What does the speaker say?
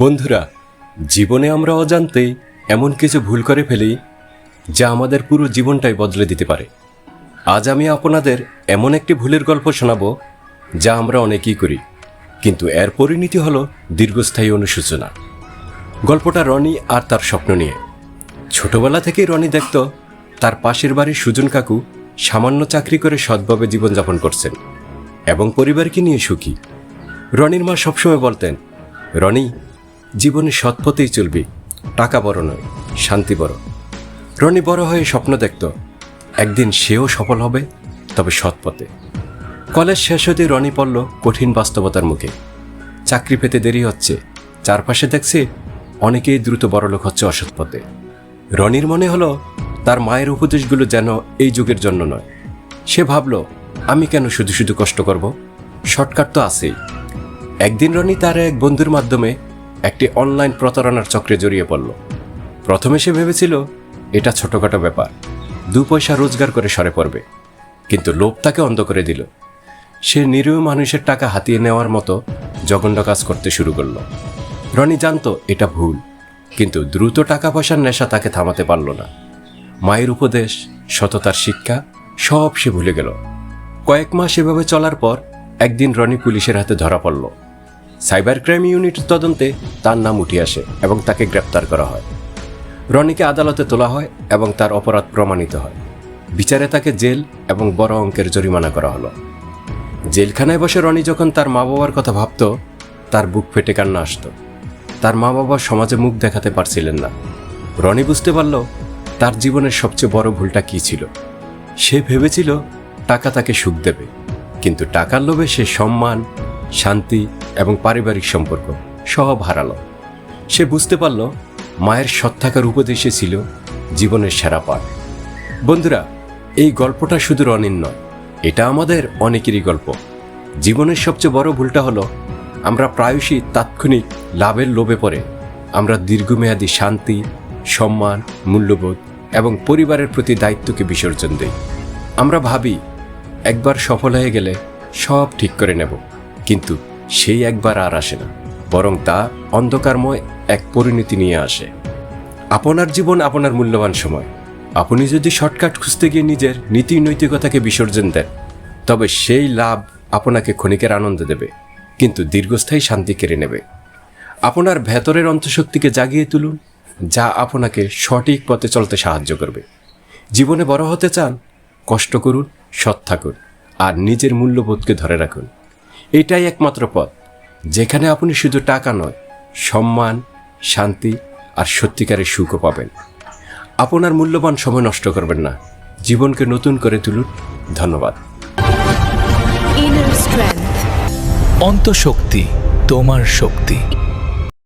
বন্ধুরা, জীবনে আমরা অজান্তেই এমন কিছু ভুল করে ফেলি যা আমাদের পুরো জীবনটাই বদলে দিতে পারে। আজ আমি আপনাদের এমন একটি ভুলের গল্প শোনাব যা আমরা অনেকেই করি, কিন্তু এর পরিণতি হলো দীর্ঘস্থায়ী অনুশোচনা। গল্পটা রনি আর তার স্বপ্ন নিয়ে। ছোটবেলা থেকেই রনি দেখত তার পাশের বাড়ির সুজন কাকু সামান্য চাকরি করে সৎভাবে জীবনযাপন করছেন এবং পরিবারকে নিয়ে সুখী। রনির মা সবসময় বলতেন, রনি জীবনে সৎ পথেই চলবি, টাকা বড় নয়, শান্তি বড়। রনি বড় হয়ে স্বপ্ন দেখত, একদিন সেও সফল হবে, তবে সৎ পথে কলেজ শেষ হতে রনি পড়ল কঠিন বাস্তবতার মুখে। চাকরি পেতে দেরি হচ্ছে, চারপাশে দেখছে অনেকেই দ্রুত বড়লোক হচ্ছে অসৎ পথে। রনির মনে হলো, তার মায়ের উপদেশগুলো যেন এই যুগের জন্য নয়। সে ভাবল, আমি কেন শুধু শুধু কষ্ট করব? শর্টকাট তো আছেই। একদিন রনি তার এক বন্ধুর মাধ্যমে একটি অনলাইন প্রতারণার চক্রে জড়িয়ে পড়ল। প্রথমে সে ভেবেছিল, এটা ছোটখাটো ব্যাপার, দু পয়সা রোজগার করে সরে পড়বে। কিন্তু লোভ তাকে অন্ধ করে দিল। সে নিরীহ মানুষের টাকা হাতিয়ে নেওয়ার মতো জঘন্য কাজ করতে শুরু করল। রনি জানতো এটা ভুল, কিন্তু দ্রুত টাকা পয়সার নেশা তাকে থামাতে পারল না। মায়ের উপদেশ, সততার শিক্ষা, সব সে ভুলে গেল। কয়েক মাস এভাবে চলার পর একদিন রনি পুলিশের হাতে ধরা পড়ল। সাইবার ক্রাইম ইউনিট তদন্তে তার নাম উঠে আসে এবং তাকে গ্রেপ্তার করা হয়। রনিকে আদালতে তোলা হয় এবং তার অপরাধ প্রমাণিত হয়। বিচারে তাকে জেল এবং বড় অঙ্কের জরিমানা করা হলো। জেলখানায় বসে রনি যখন তার মা বাবার কথা ভাবত, তার বুক ফেটে কান্না আসতো। তার মা বাবা সমাজে মুখ দেখাতে পারছিলেন না। রনি বুঝতে পারল তার জীবনের সবচেয়ে বড় ভুলটা কী ছিল। সে ভেবেছিল টাকা তাকে সুখ দেবে, কিন্তু টাকার লোভে সে সম্মান, শান্তি পারিবারিক সম্পর্ক সব হারালো সে বুঝতে পারল মায়ের সৎ থাকার উপদেশে ছিল জীবনের সেরা পাঠ। বন্ধুরা, এই গল্পটা শুধু রনির নয়, এটা আমাদের অনেকেরই গল্প। জীবনের সবচেয়ে বড় ভুলটা হলো, আমরা প্রায়শই তাৎক্ষণিক লাভের লোভে পড়ে। আমরা দীর্ঘমেয়াদী শান্তি, সম্মান, মূল্যবোধ এবং পরিবারের প্রতি দায়িত্বকে বিসর্জন দেই। আমরা ভাবি, একবার সফল হয়ে গেলে সব ঠিক করে নেব। কিন্তু সেই একবার আর আসে না, বরং তা অন্ধকারময় এক পরিণতি নিয়ে আসে। আপনার জীবন আপনার মূল্যবান সময়। আপনি যদি শর্টকাট খুঁজতে গিয়ে নিজের নীতি নৈতিকতাকে বিসর্জন দেন, তবে সেই লাভ আপনাকে ক্ষণিকের আনন্দ দেবে, কিন্তু দীর্ঘস্থায়ী শান্তি কেড়ে নেবে। আপনার ভেতরের অন্তঃশক্তিকে জাগিয়ে তুলুন, যা আপনাকে সঠিক পথে চলতে সাহায্য করবে। জীবনে বড় হতে চান, কষ্ট করুন, সৎ থাকুন, আর নিজের মূল্যবোধকে ধরে রাখুন। এটাই একমাত্র পথ যেখানে আপনি শুধু টাকা নয় সম্মান শান্তি আর সত্যিকারের সুখও পাবেন। আপনার মূল্যবান সময় নষ্ট করবেন না। জীবনকে নতুন করে তুলুন। ধন্যবাদ। অন্তঃশক্তি তোমার শক্তি।